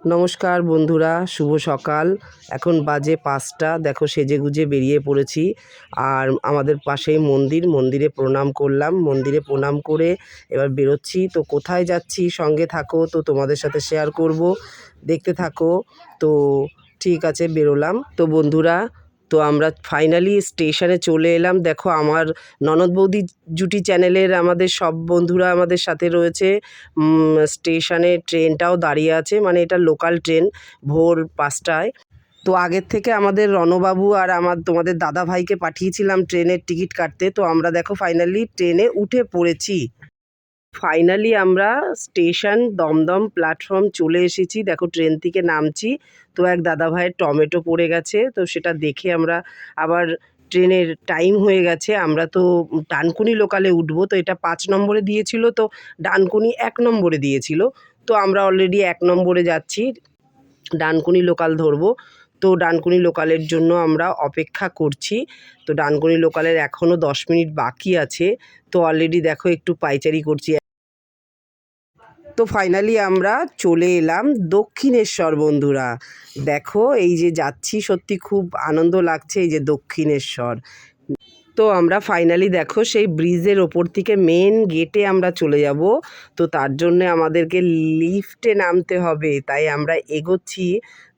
নমস্কার বন্ধুরা, শুভ সকাল। এখন বাজে পাঁচটা, দেখো সেজে গুজে বেরিয়ে পড়েছি। আর আমাদের পাশেই মন্দির, মন্দিরে প্রণাম করলাম। মন্দিরে প্রণাম করে এবার বেরোচ্ছি। তো কোথায় যাচ্ছি, সঙ্গে থাকো, তো তোমাদের সাথে শেয়ার করব। দেখতে থাকো। তো ঠিক আছে, বেরোলাম। তো বন্ধুরা তো আমরা ফাইনালি স্টেশনে চলে এলাম। দেখো আমার ননদ বৌদি জুটি চ্যানেলের আমাদের সব বন্ধুরা আমাদের সাথে রয়েছে। স্টেশনে ট্রেনটাও দাঁড়িয়ে আছে মানে এটা লোকাল ট্রেন ভোর পাঁচটায়। তো আগের থেকে আমাদের রণবাবু আর আমার তোমাদের দাদা ভাইকে পাঠিয়েছিলাম ট্রেনের টিকিট কাটতে। তো আমরা দেখো ফাইনালি ট্রেনে উঠে পড়েছি। ফাইনালি আমরা স্টেশন, দমদম প্ল্যাটফর্ম চলে এসেছি। দেখো ট্রেন থেকে নামছি। তো এক দাদা ভাইয়ের টমেটো পড়ে গেছে। তো সেটা দেখে আমরা আবার ট্রেনের টাইম হয়ে গেছে। আমরা তো ডানকুনি লোকালে উঠবো। তো এটা পাঁচ নম্বরে দিয়েছিল। তো ডানকুনি এক নম্বরে দিয়েছিল। তো আমরা অলরেডি এক নম্বরে যাচ্ছি। ডানকুনি লোকাল ধরবো। তো ডানকুনি লোকালের জন্য আমরা অপেক্ষা করছি। তো ডানকুনি লোকালের এখনও দশ মিনিট বাকি আছে। তো অলরেডি দেখো একটু পাইচারি করছি। তো ফাইনালি আমরা চলে এলাম দক্ষিণেশ্বর বন্ধুরা। দেখো এই যে যাচ্ছি, সত্যি খুব আনন্দ লাগছে এই যে দক্ষিণেশ্বর। তো আমরা ফাইনালি দেখো সেই ব্রিজের ওপর থেকে মেন গেটে আমরা চলে যাব। তো তার জন্যে আমাদেরকে লিফটে নামতে হবে। তাই আমরা এগোচ্ছি।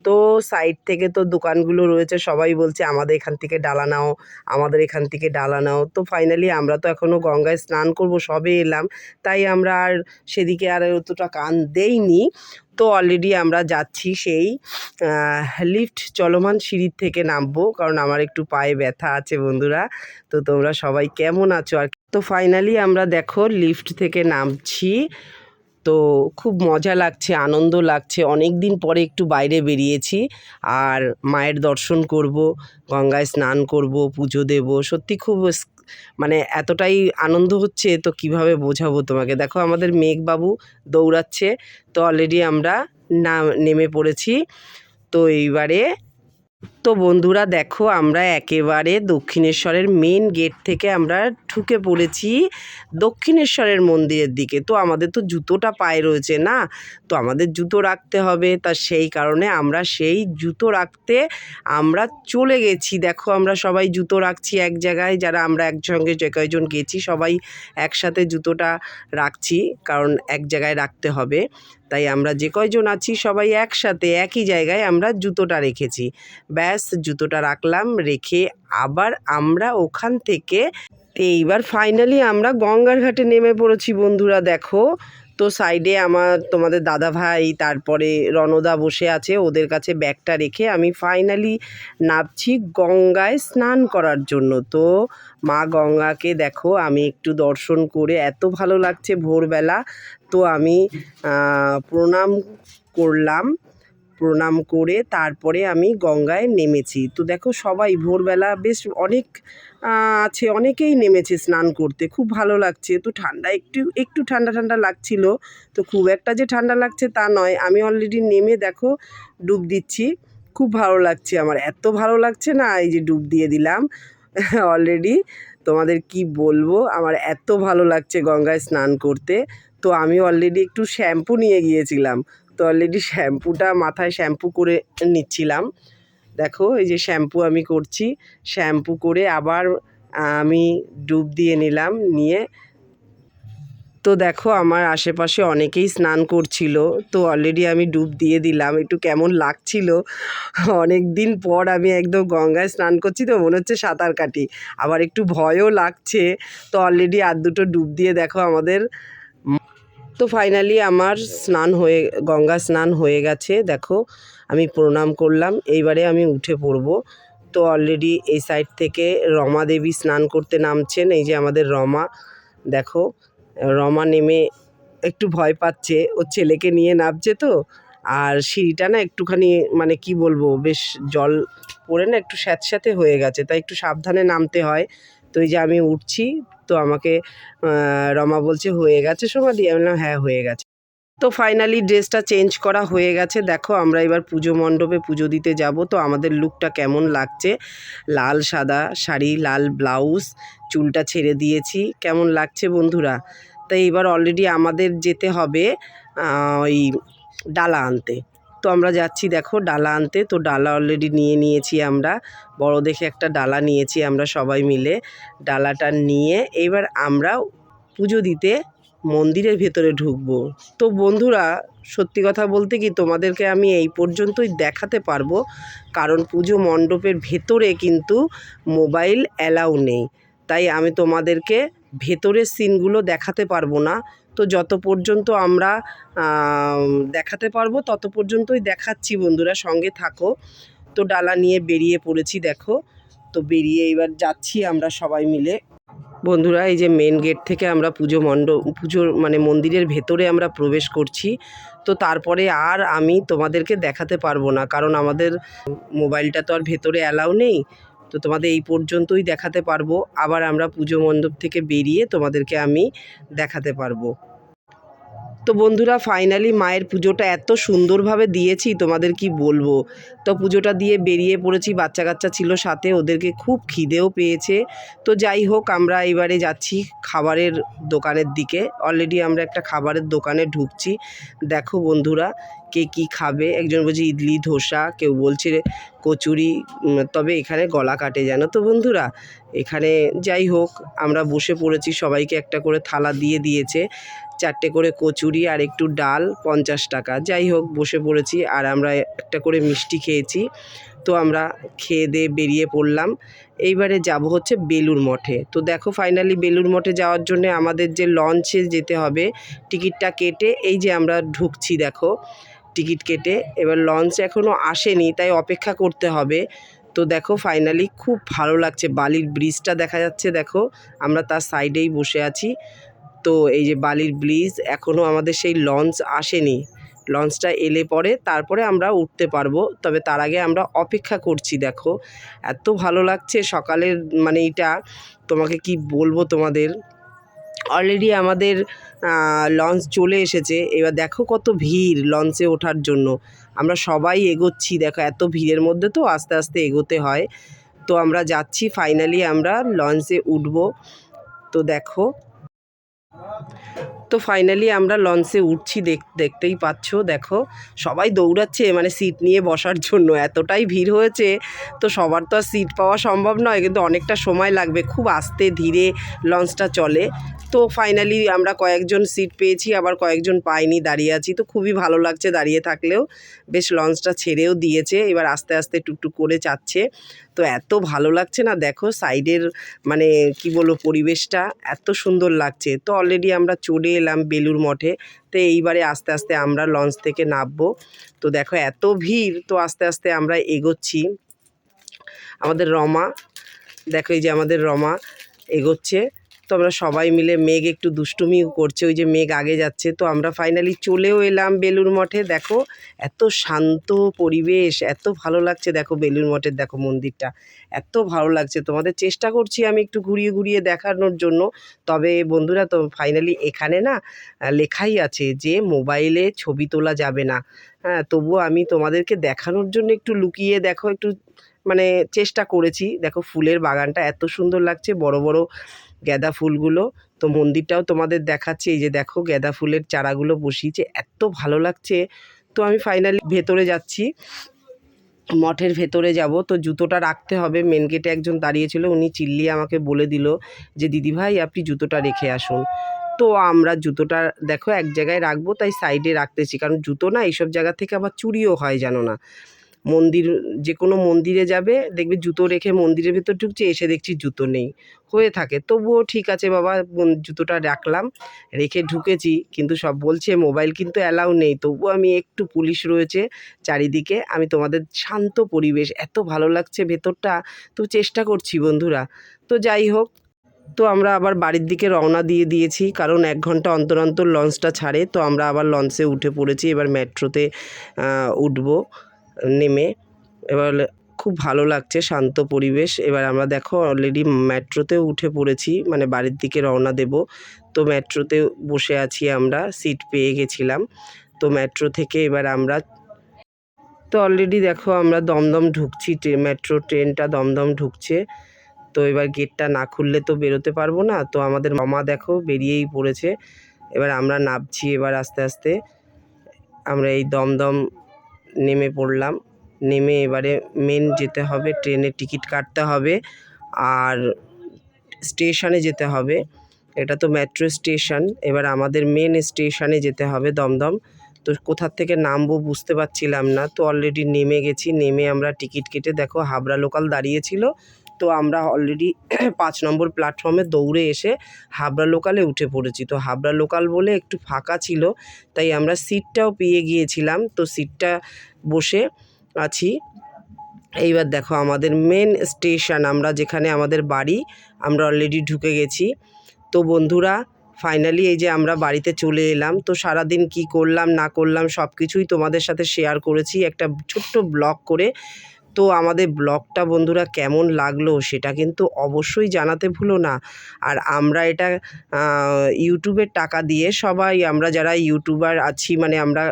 তো সাইড থেকে তো দোকানগুলো রয়েছে, সবাই বলছে, আমাদের এখান থেকে ডালা নাও, আমাদের এখান থেকে ডালা নাও। তো ফাইনালি আমরা তো এখনও গঙ্গায় স্নান করব, সবে এলাম। তাই আমরা আর সেদিকে আর অতটা কান দেইনি। তো অলরেডি আমরা যাচ্ছি সেই লিফট চলমান সিঁড়ির থেকে নামবো, কারণ আমার একটু পায়ে ব্যথা আছে বন্ধুরা। তো তোমরা সবাই কেমন আছো? আর তো ফাইনালি আমরা দেখো লিফট থেকে নামছি। তো খুব মজা লাগছে, আনন্দ লাগছে। অনেক দিন পরে একটু বাইরে বেরিয়েছি আর মায়ের দর্শন করব, গঙ্গায় স্নান করব, পুজো দেব। সত্যি খুব মানে এতটাই আনন্দ হচ্ছে তো কীভাবে বোঝাবো তোমাকে? দেখো আমাদের মেঘবাবু দৌড়াচ্ছে তো অলরেডি আমরা না, নেমে পড়েছি। তো এইবারে তো বন্ধুরা দেখো, আমরা একেবারে দক্ষিণেশ্বরের মেন গেট থেকে আমরা ঢুকে পড়েছি দক্ষিণেশ্বরের মন্দিরের দিকে। তো আমাদের তো জুতোটা পায়ে রয়েছে না? তো আমাদের জুতো রাখতে হবে, তা সেই কারণে আমরা সেই জুতো রাখতে আমরা চলে গেছি। দেখো, আমরা সবাই জুতো রাখছি এক জায়গায়, যারা আমরা একসঙ্গে যে কয়জন গেছি, সবাই একসাথে জুতোটা রাখছি, কারণ এক জায়গায় রাখতে হবে। তাই আমরা যে কয়জন আছি, সবাই একসাথে একই জায়গায় আমরা জুতোটা রেখেছি। ব্যাস জুতোটা রাখলাম, রেখে আবার আমরা ওখান থেকে এইবার ফাইনালি আমরা গঙ্গার ঘাটে নেমে পড়েছি বন্ধুরা, দেখো। তো সাইডে আমার, তোমাদের দাদা ভাই তারপরে রণদা বসে আছে, ওদের কাছে ব্যাগটা রেখে আমি ফাইনালি নামছি গঙ্গায় স্নান করার জন্য। তো মা গঙ্গাকে দেখো, আমি একটু দর্শন করে, এত ভালো লাগছে ভোরবেলা। তো আমি প্রণাম করলাম। প্রণাম করে তারপরে আমি গঙ্গায় নেমেছি। তো দেখো সবাই ভোরবেলা বেশ অনেক আছে, অনেকেই নেমেছে স্নান করতে। খুব ভালো লাগছে। তো ঠান্ডা একটু একটু ঠান্ডা ঠান্ডা লাগছিল। তো খুব একটা যে ঠান্ডা লাগছে তা নয়। আমি অলরেডি নেমে দেখো ডুব দিচ্ছি। খুব ভালো লাগছে আমার। এত ভালো লাগছে না, এই যে ডুব দিয়ে দিলাম অলরেডি তোমাদের কি বলব? আমার এত ভালো লাগছে গঙ্গায় স্নান করতে। তো আমি অলরেডি একটু শ্যাম্পু নিয়ে গিয়েছিলাম। তো অলরেডি শ্যাম্পুটা মাথায় শ্যাম্পু করে নিচ্ছিলাম। দেখো, এই যে শ্যাম্পু আমি করছি। শ্যাম্পু করে আবার আমি ডুব দিয়ে নিলাম, নিয়ে। তো দেখো, আমার আশেপাশে অনেকেই স্নান করছিল। তো অলরেডি আমি ডুব দিয়ে দিলাম। একটু কেমন লাগছিল। অনেক দিন পর আমি একদম গঙ্গায় স্নান করছি তো, মনে হচ্ছে সাঁতার কাটি। আবার একটু ভয়ও লাগছে। তো অলরেডি আর দুটো ডুব দিয়ে দেখো, আমাদের তো ফাইনালি আমার স্নান হয়ে, গঙ্গা স্নান হয়ে গেছে, দেখো। আমি প্রণাম করলাম, এইবারে আমি উঠে পড়ব। তো অলরেডি এই সাইড থেকে রমা দেবী স্নান করতে নামছেন, এই যে আমাদের রমা, দেখো। রমা নেমে একটু ভয় পাচ্ছে ওর ছেলেকে নিয়ে নামছে তো, আর সিঁড়িটা না একটুখানি মানে কি বলব, বেশ জল পড়ে না, একটু স্যাঁতস্যাঁতে হয়ে গেছে, তাই একটু সাবধানে নামতে হয়। তো এই যে আমি উঠছি, তো আমাকে রমা বলছে, হয়ে গেছে সমাধি? আমি বললাম হ্যাঁ হয়ে গেছে। তো ফাইনালি ড্রেসটা চেঞ্জ করা হয়ে গেছে। দেখো, আমরা এবার পুজো মণ্ডপে পুজো দিতে যাব। তো আমাদের লুকটা কেমন লাগছে? লাল সাদা শাড়ি, লাল ব্লাউজ চুলটা ছেড়ে দিয়েছি। কেমন লাগছে বন্ধুরা? তো এবার অলরেডি আমাদের যেতে হবে ওই ডালা আনতে। তো আমরা যাচ্ছি, দেখো, ডালা আনতে। তো ডালা অলরেডি নিয়ে নিয়েছি আমরা। বড় দেখে একটা ডালা নিয়েছি আমরা সবাই মিলে। ডালাটা নিয়ে এবার আমরা পুজো দিতে মন্দিরের ভেতরে ঢুকবো। তো বন্ধুরা, সত্যি কথা বলতে কি তোমাদেরকে আমি এই পর্যন্তই দেখাতে পারব। কারণ পুজো মণ্ডপের ভেতরে কিন্তু মোবাইল অ্যালাউ নেই। তাই আমি তোমাদেরকে ভেতরের সিনগুলো দেখাতে পারব না। তো যত পর্যন্ত আমরা দেখাতে পারব, তত পর্যন্তই দেখাচ্ছি বন্ধুরা, সঙ্গে থাকো। তো ডালা নিয়ে বেরিয়ে পড়েছি, দেখো। তো বেরিয়ে এবার যাচ্ছি আমরা সবাই মিলে। বন্ধুরা, এই যে মেন গেট থেকে আমরা পুজো মণ্ডপ, পুজোর মানে মন্দিরের ভেতরে আমরা প্রবেশ করছি। তো তারপরে আর আমি তোমাদেরকে দেখাতে পারব না, কারণ আমাদের মোবাইলটা তো আর ভেতরে অ্যালাউ নেই। তো তোমাদের এই পর্যন্তই দেখাতে পারব। আবার আমরা পুজো মণ্ডপ থেকে বেরিয়ে তোমাদেরকে আমি দেখাতে পারব। তো বন্ধুরা ফাইনালি মায়ের পুজোটা এত সুন্দরভাবে দিয়েছি, তোমাদের কি বলব? তো পুজোটা দিয়ে বেরিয়ে পড়েছি বাচ্চা কাচ্চা ছিল সাথে, ওদেরকে খুব খিদেও পেয়েছে। তো যাই হোক, আমরা এবারে যাচ্ছি খাবারের দোকানের দিকে। অলরেডি আমরা একটা খাবারের দোকানে ঢুকছি। দেখো বন্ধুরা কে কি খাবে? একজন বলছে, ইডলি, ধোসা। কেউ বলছে, কচুরি। তবে এখানে গলা কাটে, জানো তো বন্ধুরা? এখানে যাই হোক, আমরা বসে পড়েছি, সবাইকে একটা করে থালা দিয়ে দিয়েছে, চারটে করে কচুরি আর একটু ডাল, পঞ্চাশ টাকা। যাই হোক, বসে পড়েছি আর আমরা একটা করে মিষ্টি খেয়েছি। তো আমরা খেয়ে দিয়ে বেরিয়ে পড়লাম। এইবারে যাব হচ্ছে বেলুর মঠে। তো দেখো ফাইনালি বেলুর মঠে যাওয়ার জন্য আমাদের যে লঞ্চে যেতে হবে, টিকিটটা কেটে এই যে আমরা ঢুকছি, দেখো। টিকিট কেটে, এবার লঞ্চ এখনও আসেনি, তাই অপেক্ষা করতে হবে। তো দেখো ফাইনালি খুব ভালো লাগছে, বালির ব্রিজটা দেখা যাচ্ছে, দেখো, আমরা তার সাইডেই বসে আছি। তো এই যে বালির ব্রিজ এখনও আমাদের সেই লঞ্চ আসেনি। লঞ্চটা এলে পরে তারপরে আমরা উঠতে পারব, তবে তার আগে আমরা অপেক্ষা করছি, দেখো। এত ভালো লাগছে সকালের মানে এটা, তোমাকে কি বলব তোমাদের? অলরেডি আমাদের লঞ্চ চলে এসেছে। এবার দেখো কত ভিড় লঞ্চে ওঠার জন্য। আমরা সবাই এগোচ্ছি, দেখো এত ভিড়ের মধ্যে তো আস্তে আস্তে এগোতে হয়। তো আমরা যাচ্ছি ফাইনালি আমরা লঞ্চে উঠবো। তো দেখো। তো ফাইনালি আমরা লঞ্চে উঠছি, দেখ, দেখতেই পাচ্ছ, দেখো, সবাই দৌড়াচ্ছে মানে সিট নিয়ে বসার জন্য, এতটাই ভিড় হয়েছে, তো সবার তো আর সিট পাওয়া সম্ভব নয়, কিন্তু অনেকটা সময় লাগবে, খুব আস্তে ধীরে লঞ্চটা চলে। তো ফাইনালি আমরা কয়েকজন সিট পেয়েছি, আবার কয়েকজন পাইনি, দাঁড়িয়ে আছি, তো খুবই ভালো লাগছে দাঁড়িয়ে থাকলেও, বেশ লঞ্চটা ছেড়েও দিয়েছে, এবার আস্তে আস্তে টুকটুক করে যাচ্ছে তো এত ভালো লাগছে না, দেখো সাইডের মানে কি বলব পরিবেশটা, এত সুন্দর লাগছে, তো অলরেডি আমরা চলে এলাম বেলুর মঠে। তো এইবারে আস্তে আস্তে আমরা লঞ্চ থেকে নামবো। তো দেখো এত ভিড়, তো আস্তে আস্তে আমরা এগোচ্ছি। আমাদের রমা, দেখো এই যে আমাদের রমা এগোচ্ছে। তো আমরা সবাই মিলে মেঘ একটু দুষ্টুমিও করছে, ওই যে মেঘ আগে যাচ্ছে, তো আমরা ফাইনালি চলেও এলাম বেলুর মঠে। দেখো, এত শান্ত পরিবেশ, এত ভালো লাগছে। দেখো বেলুর মঠের দেখো মন্দিরটা, এত ভালো লাগছে। তোমাদের চেষ্টা করছি আমি একটু ঘুরিয়ে ঘুরিয়ে দেখানোর জন্য। তবে বন্ধুরা, তো ফাইনালি এখানে না লেখাই আছে যে মোবাইলে ছবি তোলা যাবে না। হ্যাঁ তবুও আমি তোমাদেরকে দেখানোর জন্য একটু লুকিয়ে দেখো, একটু মানে চেষ্টা করেছি। দেখো, ফুলের বাগানটা এত সুন্দর লাগছে, বড় বড় গ্যাদা ফুলগুলো। তো মন্দিরটাও তোমাদের দেখাচ্ছে, এই যে দেখো গ্যাদা ফুলের চারাগুলো বসিয়েছে, এত ভালো লাগছে। তো আমি ফাইনালি ভেতরে যাচ্ছি। মঠের ভেতরে যাব। তো জুতোটা রাখতে হবে। মেন গেটে একজন দাঁড়িয়েছিল, উনি চিল্লিয়ে আমাকে বলে দিল যে দিদিভাই আপনি জুতোটা রেখে আসুন। তো আমরা জুতোটা দেখো এক জায়গায় রাখব, তাই সাইডে রাখতেছি। কারণ জুতো না, এইসব জায়গা থেকে আবার চুরিও হয়, জানো না। মন্দির যে কোনো মন্দিরে যাবে, দেখবে জুতো রেখে মন্দিরের ভেতর ঢুকছে, এসে দেখছি জুতো নেই। হয়ে থাকে। তবুও ঠিক আছে বাবা জুতোটা রাখলাম, রেখে ঢুকেছি, কিন্তু সব বলছে মোবাইল কিন্তু অ্যালাউ নেই। তবুও আমি একটু পুলিশ রয়েছে চারিদিকে, আমি তোমাদের শান্ত পরিবেশ, এত ভালো লাগছে ভেতরটা, তো চেষ্টা করছি বন্ধুরা। তো যাই হোক, তো আমরা আবার বাড়ির দিকে রওনা দিয়ে দিয়েছি, কারণ এক ঘণ্টা অন্তর অন্তর লঞ্চটা ছাড়ে, তো আমরা আবার লঞ্চে উঠে পড়েছি, এবার মেট্রোতে উঠবো। নেমে। এবার খুব ভালো লাগছে, শান্ত পরিবেশ। এবার আমরা দেখো অলরেডি মেট্রোতেও উঠে পড়েছি মানে বাড়ির দিকে রওনা দেব। তো মেট্রোতে বসে আছি আমরা সিট পেয়ে গেছিলাম। তো মেট্রো থেকে এবার আমরা তো অলরেডি দেখো, আমরা দমদম ঢুকছি, ট্রে- মেট্রো ট্রেনটা দমদম ঢুকছে। তো এবার গেটটা না খুললে তো বেরোতে পারব না। তো আমাদের মামা দেখো, বেরিয়েই পড়েছে। এবার আমরা নামছি এবার আস্তে আস্তে। আমরা এই দমদম নেমে পড়লাম। নেমে এবারে মেন যেতে হবে ট্রেনের টিকিট কাটতে হবে আর স্টেশনে যেতে হবে। এটা তো মেট্রো স্টেশন এবার আমাদের মেন স্টেশনে যেতে হবে দমদম। তো কোথার থেকে নামবো বুঝতে পারছিলাম না। তো অলরেডি নেমে গেছি, নেমে আমরা টিকিট কেটে দেখো হাবড়া লোকাল দাঁড়িয়েছিল তো আমরা অলরেডি পাঁচ নম্বর প্ল্যাটফর্মে দৌড়ে এসে হাবড়া লোকালে উঠে পড়েছি। তো হাবড়া লোকাল বলে একটু ফাঁকা ছিল, তাই আমরা সিটটাও পেয়ে গিয়েছিলাম। তো সিটটা বসে আছি। এইবার দেখো আমাদের মেন স্টেশন আমরা যেখানে আমাদের বাড়ি, আমরা অলরেডি ঢুকে গেছি। তো বন্ধুরা ফাইনালি এই যে আমরা বাড়িতে চলে এলাম। তো সারাদিন কি করলাম, না করলাম সব কিছুই তোমাদের সাথে শেয়ার করেছি। একটা ছোট্ট ব্লগ করে তো আমাদের ব্লগটা বন্ধুরা কেমন লাগল সেটা কিন্তু অবশ্যই জানাতে ভুলো না। আর আমরা এটা ইউটিউবের টাকা দিয়ে সবাই আমরা যারা ইউটিউবার আছি মানে আমরা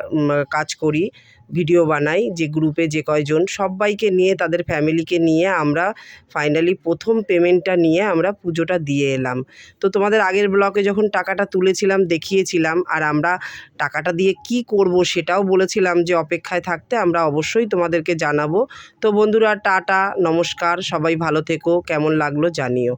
কাজ করি ভিডিও বানাই যে গ্রুপে যে কয়জন, সবাইকে নিয়ে, তাদের ফ্যামিলিকে নিয়ে আমরা ফাইনালি প্রথম পেমেন্টটা নিয়ে আমরা পুজোটা দিয়ে এলাম। তো তোমাদের আগের ব্লকে যখন টাকাটা তুলেছিলাম, দেখিয়েছিলাম, আর আমরা টাকাটা দিয়ে কি করব সেটাও বলেছিলাম যে অপেক্ষায় থাকতে আমরা অবশ্যই তোমাদেরকে জানাব। তো বন্ধুরা, টাটা, নমস্কার, সবাই ভালো থেকো, কেমন লাগল জানিও।